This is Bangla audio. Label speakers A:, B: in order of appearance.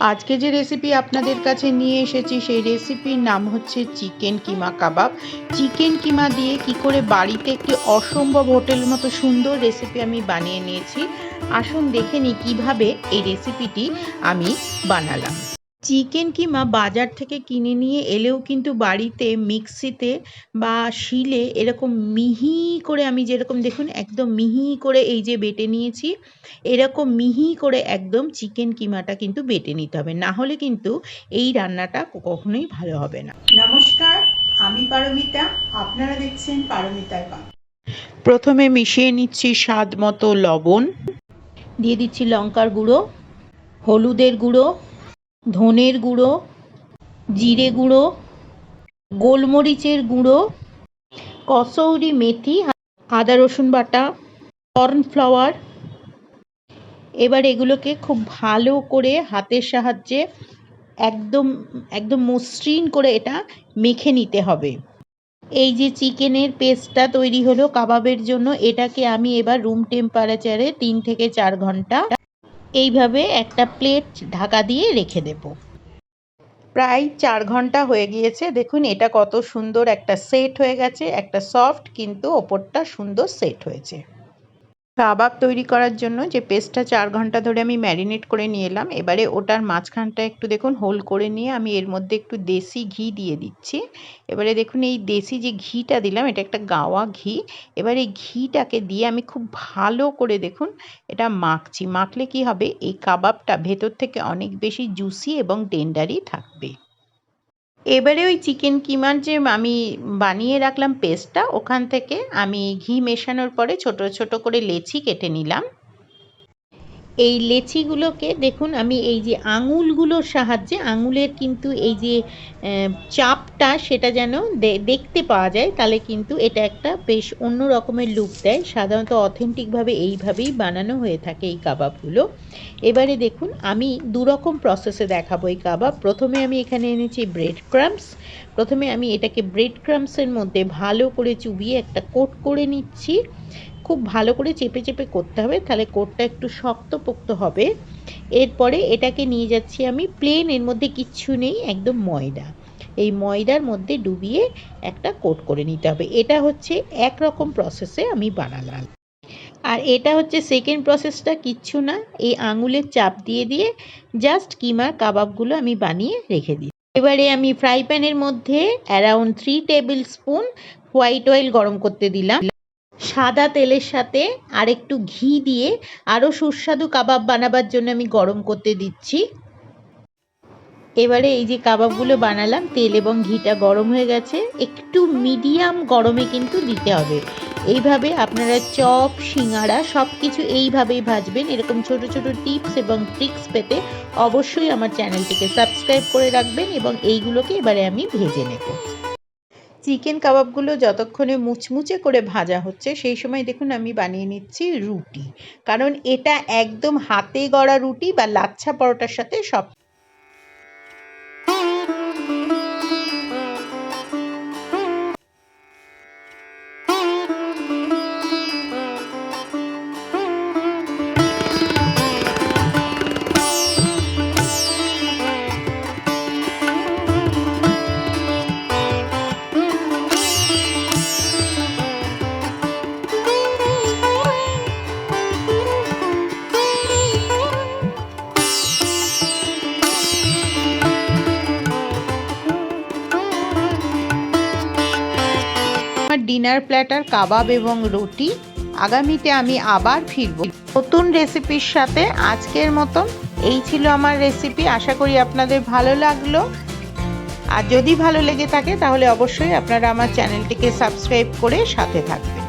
A: আজকে যে রেসিপি আপনাদের কাছে নিয়ে এসেছি, সেই রেসিপির নাম হচ্ছে চিকেন কিমা কাবাব। চিকেন কিমা দিয়ে কি করে বাড়িতে একটি অসম্ভব হোটেলের মতো সুন্দর রেসিপি আমি বানিয়ে নিয়েছি। আসুন দেখে নিই কীভাবে এই রেসিপিটি আমি বানালাম। চিকেন কিমা বাজার থেকে কিনে নিয়ে এলেও কিন্তু বাড়িতে মিক্সিতে বা শিলে এরকম মিহি করে আমি যেরকম দেখুন একদম মিহি করে এই যে বেটে নিয়েছি এরকম মিহি করে একদম চিকেন কিমাটা কিন্তু বেটে নিতে হবে। না হলে কিন্তু এই রান্নাটা কখনোই ভালো হবে না। নমস্কার আমি পারমিতা আপনারা দেখছেন পারমিতার পা প্রথমে মিশিয়ে নিচ্ছি স্বাদ মতো লবণ দিয়ে দিচ্ছি লঙ্কার গুঁড়ো হলুদের গুঁড়ো ধনের গুঁড়ো, জিরে গুঁড়ো, গোলমরিচের গুঁড়ো, কসৌরি মেথি, আদা রসুন বাটা, কর্নফ্লাওয়ার। এবার এগুলোকে খুব ভালো করে হাতের সাহায্যে একদম একদম মসৃণ করে এটা মেখে নিতে হবে। এই যে চিকেনের পেস্টটা তৈরি হলো কাবাবের জন্য, এটাকে আমি এবার রুম টেম্পারেচারে তিন থেকে চার ঘণ্টা এইভাবে একটা প্লেট ঢাকা দিয়ে রেখে দেব। প্রায় চার ঘণ্টা হয়ে গিয়েছে। দেখুন, এটা কত সুন্দর একটা সেট হয়ে গেছে। একটা সফট কিন্তু ওপরটা সুন্দর সেট হয়েছে। কাবাব তৈরি করার জন্য যে পেস্টটা চার ঘণ্টা ধরে আমি ম্যারিনেট করে নিয়ে এলাম, এবারে ওটার মাঝখানটা একটু দেখুন হোল করে নিয়ে আমি এর মধ্যে একটু দেশি ঘি দিয়ে দিচ্ছি। এবারে দেখুন এই দেশি যে ঘিটা দিলাম, এটা একটা গাওয়া ঘি। এবার এই ঘিটাকে দিয়ে আমি খুব ভালো করে দেখুন এটা মাখছি। মাখলে কি হবে? এই কাবাবটা ভেতর থেকে অনেক বেশি জুসি এবং টেন্ডারি থাকবে। এবারে ওই চিকেন কিমার যে আমি বানিয়ে রাখলাম পেস্টটা ওখান থেকে আমি ঘি মেশানোর পরে ছোট ছোট করে লেচি কেটে নিলাম। এই লেচিগুলোকে দেখুন, আমি এই যে আঙুলগুলোর সাহায্যে, আঙুলের কিন্তু এই যে চাপটা সেটা যেন দেখতে পাওয়া যায়, তাহলে কিন্তু এটা একটা বেশ অন্য রকমের লুক দেয়। সাধারণত অথেন্টিকভাবে এইভাবেই বানানো হয়ে থাকে এই কাবাবগুলো। এবারে দেখুন, আমি দুরকম প্রসেসে দেখাবো এই কাবাব। প্রথমে আমি এখানে এনেছি ব্রেড ক্রামস প্রথমে আমি এটাকে ব্রেড ক্রামসের মধ্যে ভালো করে চুবিয়ে একটা কোট করে নিচ্ছি। খুব ভালো করে চেপে চেপে করতে হবে, তাহলে কোটটা একটু শক্তপোক্ত হবে। এরপরে এটাকে নিয়ে যাচ্ছি আমি প্লেন এর মধ্যে কিচ্ছু নেই, একদম ময়দা। এই ময়দার মধ্যে ডুবিয়ে একটা কোট করে নিতে হবে। এটা হচ্ছে একরকম প্রসেসে আমি বানালাম। আর এটা হচ্ছে সেকেন্ড প্রসেসটা কিচ্ছু না। এই আঙুলের চাপ দিয়ে দিয়ে জাস্ট কিমার কাবাবগুলো আমি বানিয়ে রেখে দিই। এবারে আমি ফ্রাই প্যানের মধ্যে around three tablespoon white oil গরম করতে দিলাম। সাদা তেলের সাথে আর একটু ঘি দিয়ে আরও সুস্বাদু কাবাব বানাবার জন্য আমি গরম করতে দিচ্ছি। এবারে এই যে কাবাবগুলো বানালাম, তেল এবং ঘিটা গরম হয়ে গেছে। একটু মিডিয়াম গরমে কিন্তু দিতে হবে। এইভাবে আপনারা চপ সিঙ্গারা সব কিছু এইভাবেই ভাজবেন। এরকম ছোট ছোট টিপস এবং ট্রিক্স পেতে অবশ্যই আমার চ্যানেলটিকে সাবস্ক্রাইব করে রাখবেন এবং এইগুলোকে এবারে আমি ভেজে নেব। চিকেন কাবাবগুলো যতক্ষণে মুচমুচে করে ভাজা হচ্ছে, সেই সময় দেখুন আমি বানিয়ে নিচ্ছি রুটি। কারণ এটা একদম হাতে গড়া রুটি বা লাচ্ছা পরোটার সাথে সব ডিনার প্ল্যাটার কাবাব এবং রুটি। আগামীতে আমি আবার ফিরব। নতুন রেসিপির সাথে আজকের মতন এই ছিল আমার রেসিপি। আশা করি আপনাদের ভালো লাগল। আর যদি ভালো লেগে থাকে তাহলে অবশ্যই আপনারা আমার চ্যানেলটিকে সাবস্ক্রাইব করে সাথে থাকবেন।